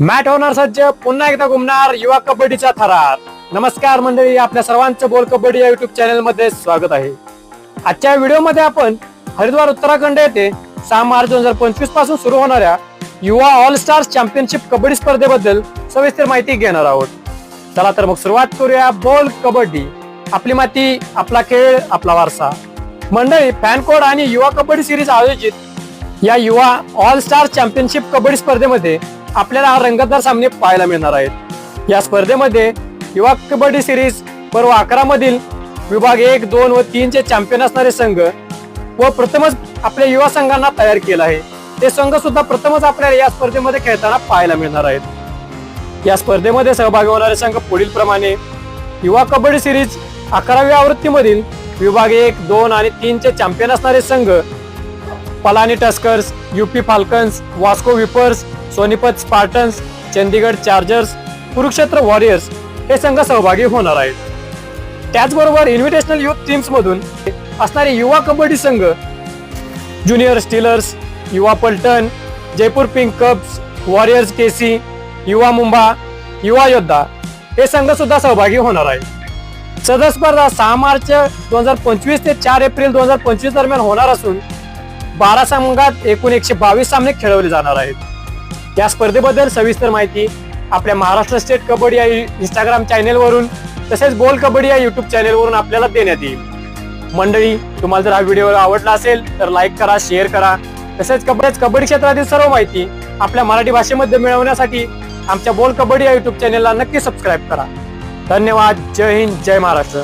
Mat होणार सज्ज पुन्हा एकदा घुमणार युवा कबड्डीच्या थरात. नमस्कार मंडळी आपल्या सर्वांचं बोल कबड्डी या युट्यूब चॅनलमध्ये स्वागत आहे. आजच्या व्हिडिओमध्ये आपण हरिद्वार उत्तराखंड येथे सहा मार्च दोन हजार पंचवीसपासून सुरू होणाऱ्या Yuva all stars championship kabaddi स्पर्धेबद्दल सविस्तर माहिती घेणार आहोत. चला तर मग सुरुवात करूया बोल कबड्डी. आपली माती आपला खेळ आपला वारसा. मंडळी फॅन कोड आणि युवा कबड्डी सिरीज आयोजित या युवा ऑल स्टार चॅम्पियनशिप कबड्डी स्पर्धेमध्ये आपल्याला हा रंगतदार सामने पाहायला मिळणार आहेत. या स्पर्धेमध्ये युवा कबड्डी सिरीज पर्व अकरा मधील विभाग एक दोन व तीन चे चॅम्पियन असणारे संघ व प्रथमच आपल्या युवा संघांना तयार केला आहे. ते संघ सुद्धा प्रथमच आपल्याला या स्पर्धेमध्ये खेळताना पाहायला मिळणार आहेत. या स्पर्धेमध्ये सहभागी होणारे संघ पुढील प्रमाणे युवा कबड्डी सिरीज अकराव्या आवृत्तीमधील विभाग एक दोन आणि तीनचे चॅम्पियन असणारे संघ Palani Tuskers UP Falcons Vasco Vipers Sonipat Spartans Chandigarh Chargers Kurukshetra Warriors हे संघ सहभागी होणार आहेत. त्याचबरोबर इन्व्हिटेशनल युथ टीम्समधून असणारे युवा कबड्डी संघ Junior Steelers Yuva Paltan Jaipur Pink Cups Warriors KC Yuva Mumba Yuva योद्धा हे संघ सुद्धा सहभागी होणार आहे सदर स्पर्धा सहा मार्च दोन हजार पंचवीस ते चार एप्रिल दोन हजार पंचवीस दरम्यान होणार असून बारा संघात एकूण एकशे बावीस सामने खेळवले जाणार आहेत. या स्पर्धेबद्दल सविस्तर माहिती आपल्या महाराष्ट्र स्टेट कबड्डी या इंस्टाग्राम चॅनेलवरून तसेच बोल कबड्डी या युट्यूब चॅनेलवरून आपल्याला देण्यात येईल. मंडळी तुम्हाला जर हा व्हिडिओ आवडला असेल तर लाईक करा शेअर करा. तसेच कबड्डी कबड्डी क्षेत्रातील सर्व माहिती आपल्या मराठी भाषेमध्ये मिळवण्यासाठी आमच्या बोल कबड्डी या युट्यूब चॅनेलला नक्की सबस्क्राईब करा. धन्यवाद. जय हिंद. जय महाराष्ट्र.